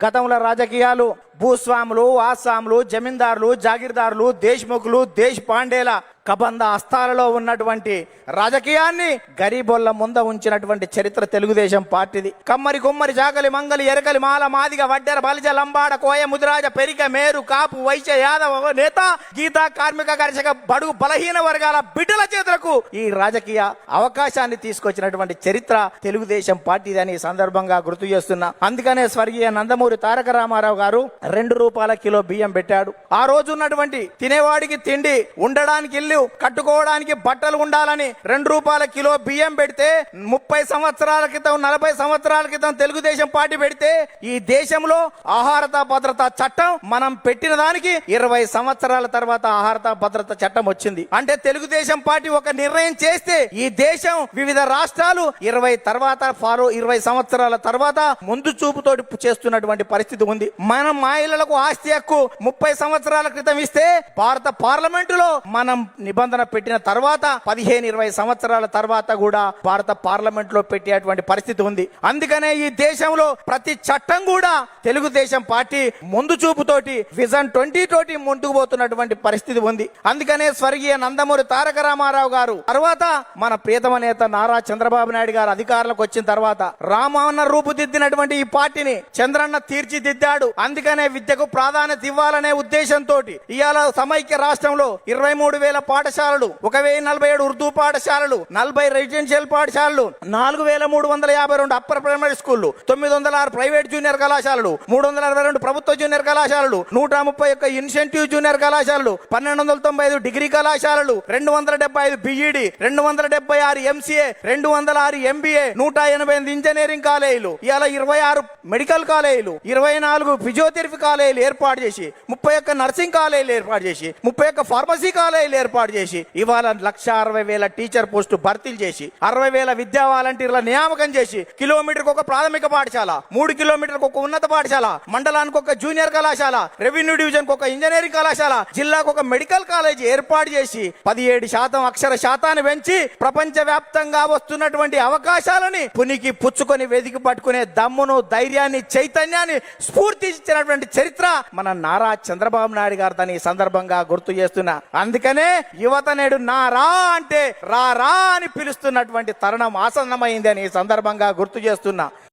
గతంలో రాజకీయాలు భూస్వాములు ఆస్వాములు జమీందారులు జాగీర్దారులు దేశ్ముఖులు దేశ్ పాండేల కబంధ అస్తాలలో ఉన్నటువంటి రాజకీయాన్ని గరీబొల్ల ముంద ఉంచినటువంటి చరిత్ర తెలుగుదేశం పార్టీది. కమ్మరి కుమ్మరి జాగలి మంగలి ఎరకలి మాల మాదిగ వడ్డెర బలిజ లంబాడ కోయ ముదిరాజ పెరిక మేరు కాపు వైశ్య యాదవ నేత గీత కార్మిక కర్షక బడుగు బలహీన వర్గాల బిడ్డల చేతులకు ఈ రాజకీయ అవకాశాన్ని తీసుకొచ్చినటువంటి చరిత్ర తెలుగుదేశం పార్టీది అని సందర్భంగా గుర్తు చేస్తున్నా. అందుకనే స్వర్గీయ నందమూరి తారక రామారావు గారు రెండు రూపాయల కిలో బియ్యం పెట్టాడు. ఆ రోజు ఉన్నటువంటి తినేవాడికి తిండి ఉండడానికి ఇల్లు కట్టుకోవడానికి బట్టలు ఉండాలని రెండు రూపాయల కిలో బియ్యం పెడితే ముప్పై సంవత్సరాల క్రితం నలభై సంవత్సరాల క్రితం తెలుగుదేశం పార్టీ పెడితే ఈ దేశంలో ఆహారత భద్రత చట్టం మనం పెట్టిన దానికి ఇరవై సంవత్సరాల తర్వాత ఆహారత భద్రత చట్టం వచ్చింది. అంటే తెలుగుదేశం పార్టీ ఒక నిర్ణయం చేస్తే ఈ దేశం వివిధ రాష్ట్రాలు ఇరవై తర్వాత ఫాలో ఇరవై సంవత్సరాల తర్వాత ముందు చూపుతోటి చేస్తున్నటువంటి పరిస్థితి ఉంది. మనం మహిళలకు ఆస్తి హక్కు ముప్పై సంవత్సరాల క్రితం ఇస్తే భారత పార్లమెంటులో మనం నిబంధన పెట్టిన తర్వాత పదిహేను ఇరవై సంవత్సరాల తర్వాత కూడా భారత పార్లమెంట్లో పెట్టేటువంటి పరిస్థితి ఉంది. అందుకనే ఈ దేశంలో ప్రతి చట్టం కూడా తెలుగుదేశం పార్టీ ముందు చూపుతోటి విజన్ ట్వంటీ తోటి ముందుకు పోతున్నటువంటి పరిస్థితి ఉంది. అందుకనే స్వర్గీయ నందమూరి తారక రామారావు గారు తర్వాత మన ప్రియతమ నేత నారా చంద్రబాబు నాయుడు గారు అధికారంలోకి వచ్చిన తర్వాత రామన్న రూపుదిద్దినటువంటి ఈ పార్టీని చంద్రన్న తీర్చిదిద్దాడు. అందుకనే విద్యకు ప్రాధాన్యత ఇవ్వాలనే ఉద్దేశంతో ఇవాళ సమైక్య రాష్ట్రంలో ఇరవై మూడు వేల పాఠశాలలు ఒక వెయ్యి నలభై ఏడు ఉర్దూ పాఠశాలలు నలభై రెసిడెన్షియల్ పాఠశాలలు నాలుగు వేల మూడు వందల యాభై రెండు అప్పర్ ప్రైమరీ స్కూళ్ళు తొమ్మిది వందల ఆరు ప్రైవేట్ జూనియర్ కళాశాలలు మూడు వందల అరవై రెండు ప్రభుత్వ జూనియర్ కళాశాలలు నూట ముప్పై ఒక్క ఇన్సెంటివ్ జూనియర్ కళాశాలలు పన్నెండు వందల తొంభై ఐదు డిగ్రీ కళాశాలలు రెండు వందల డెబ్బై ఐదు బిఈడి రెండు వందల డెబ్బై ఆరు ఎంసీఏ రెండు వందల ఆరు ఎంబీఏ నూట ఎనభై ఎనిమిది ఇంజనీరింగ్ కాలేజీలు ఇలా ఇరవై ఆరు మెడికల్ కాలేజీలు ఇరవై నాలుగు ఫిజియోథెరపీ కాలేజీలు ఏర్పాటు చేసి ముప్పై ఒక్క నర్సింగ్ కాలేజీలు ఏర్పాటు చేసి ముప్పై ఒక్క ఫార్మసీ కాలేజీలు ఏర్పాటు చేసి ఇవాళ లక్ష అరవై వేల టీచర్ పోస్టు భర్తీలు చేసి అరవై వేల విద్యా వాలంటీర్ల నియామకం చేసి కిలోమీటర్ ఒక ప్రాథమిక పాఠశాల మూడు కిలోమీటర్కి ఒక ఉన్నత పాఠశాల మండలానికి ఒక జూనియర్ కళాశాల రెవెన్యూ డివిజన్ ఒక ఇంజనీరింగ్ కళాశాల జిల్లాకు ఒక మెడికల్ కాలేజీ ఏర్పాటు చేసి పదిహేడు శాతం అక్షర శాతాన్ని పెంచి ప్రపంచ వ్యాప్తంగా వస్తున్నటువంటి అవకాశాలని పునికి పుచ్చుకొని వెతికి పట్టుకునే దమ్మును ధైర్యాన్ని చైతన్యాన్ని స్ఫూర్తి ఇచ్చినటువంటి చరిత్ర మన నారా చంద్రబాబు నాయుడు గారు దాని సందర్భంగా గుర్తు చేస్తున్నా. అందుకనే యువత నేడు నారా అంటే రా రా అని పిలుస్తున్నటువంటి తరుణం ఆసన్నమైంది అని ఈ సందర్భంగా గుర్తు చేస్తున్నా.